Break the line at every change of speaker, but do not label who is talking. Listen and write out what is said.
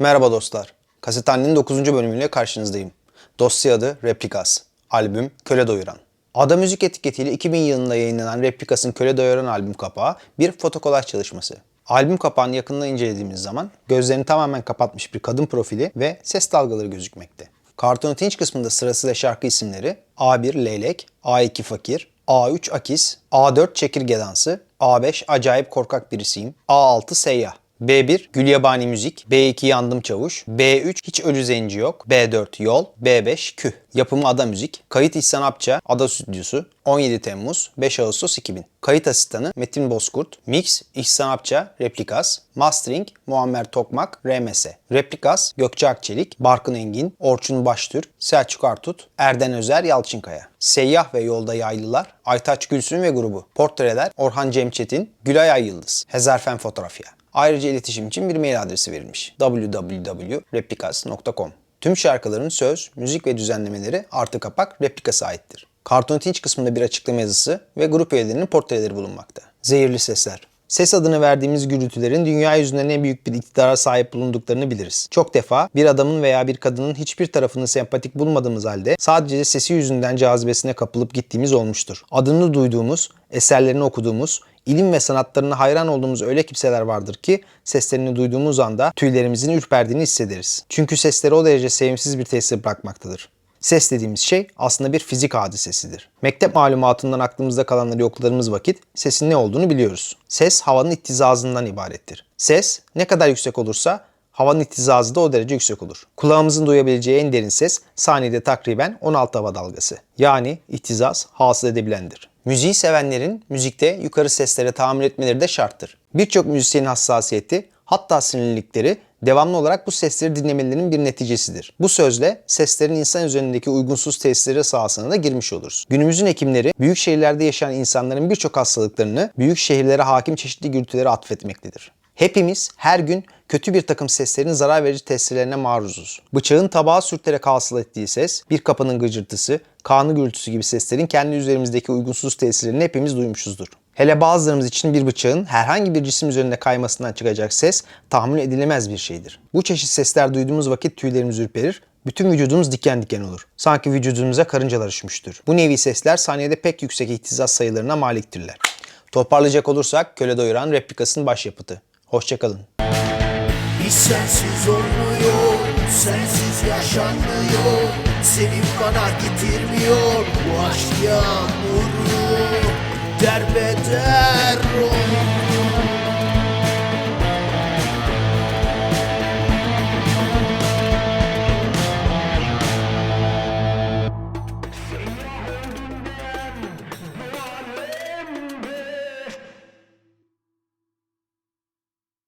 Merhaba dostlar. Kasethanenin 9. bölümüyle karşınızdayım. Dosya adı Replikas. Albüm Köle Doyuran. Ada Müzik etiketiyle 2000 yılında yayınlanan Replikas'ın Köle Doyuran albüm kapağı bir fotokolaj çalışması. Albüm kapağını yakından incelediğimiz zaman gözlerini tamamen kapatmış bir kadın profili ve ses dalgaları gözükmekte. Karton Tinç kısmında sırasıyla şarkı isimleri A1 Leylek, A2 Fakir, A3 Akis, A4 Çekirge Dansı, A5 Acayip Korkak Birisiyim, A6 Seyyah. B1 Gülyabani Müzik, B2 Yandım Çavuş, B3 Hiç Ölü Zenci Yok, B4 Yol, B5 Küh. Yapımı Ada Müzik, Kayıt İhsan Apça, Ada Stüdyosu, 17 Temmuz, 5 Ağustos 2000. Kayıt asistanı Metin Bozkurt, Mix İhsan Apça, Replikas, Mastering Muammer Tokmak, RMS. Replikas Gökçe Akçelik, Barkın Engin, Orçun Baştürk, Selçuk Artut, Erden Özer Yalçınkaya. Seyyah ve Yolda Yaylılar, Aytaç Gülsün ve grubu. Portreler Orhan Cemçetin, Gülay Ay Yıldız. Hezarfen Fotoğrafya. Ayrıca iletişim için bir mail adresi verilmiş. www.replikas.com Tüm şarkıların söz, müzik ve düzenlemeleri artı kapak Replikas'a aittir. Karton Tinç kısmında bir açıklama yazısı ve grup üyelerinin portreleri bulunmakta. Zehirli sesler. Ses adını verdiğimiz gürültülerin dünya yüzünde ne büyük bir iktidara sahip bulunduklarını biliriz. Çok defa bir adamın veya bir kadının hiçbir tarafını sempatik bulmadığımız halde sadece sesi yüzünden cazibesine kapılıp gittiğimiz olmuştur. Adını duyduğumuz, eserlerini okuduğumuz, ilim ve sanatlarına hayran olduğumuz öyle kimseler vardır ki seslerini duyduğumuz anda tüylerimizin ürperdiğini hissederiz. Çünkü sesleri o derece sevimsiz bir tesir bırakmaktadır. Ses dediğimiz şey aslında bir fizik hadisesidir. Mektep malumatından aklımızda kalanları yokladığımız vakit sesin ne olduğunu biliyoruz. Ses havanın ihtizazından ibarettir. Ses ne kadar yüksek olursa havanın ihtizazı da o derece yüksek olur. Kulağımızın duyabileceği en derin ses saniyede takriben 16 hava dalgası. Yani ihtizaz hasıl edebilendir. Müziği sevenlerin müzikte yukarı seslere tahammül etmeleri de şarttır. Birçok müzisyenin hassasiyeti hatta sinirlilikleri devamlı olarak bu sesleri dinlemelerinin bir neticesidir. Bu sözle seslerin insan üzerindeki uygunsuz tesirleri sahasına da girmiş oluruz. Günümüzün hekimleri büyük şehirlerde yaşayan insanların birçok hastalıklarını büyük şehirlere hakim çeşitli gürültülere atfetmektedir. Hepimiz her gün kötü bir takım seslerin zarar verici tesirlerine maruzuz. Bıçağın tabağa sürterek hasıl ettiği ses, bir kapının gıcırtısı, kanı gürültüsü gibi seslerin kendi üzerimizdeki uygunsuz tesirlerini hepimiz duymuşuzdur. Hele bazılarımız için bir bıçağın herhangi bir cisim üzerinde kaymasından çıkacak ses tahammül edilemez bir şeydir. Bu çeşit sesler duyduğumuz vakit tüylerimiz ürperir, bütün vücudumuz diken diken olur. Sanki vücudumuza karıncalar üşmüştür. Bu nevi sesler saniyede pek yüksek ihtizaz sayılarına maliktirler. Toparlayacak olursak Köle Doyuran replikasının başyapıtı. Hoşçakalın.
Hiç sensiz olmuyor, sensiz yaşanmıyor. Sevip bana getirmiyor bu aşk yağmuru. Derbeder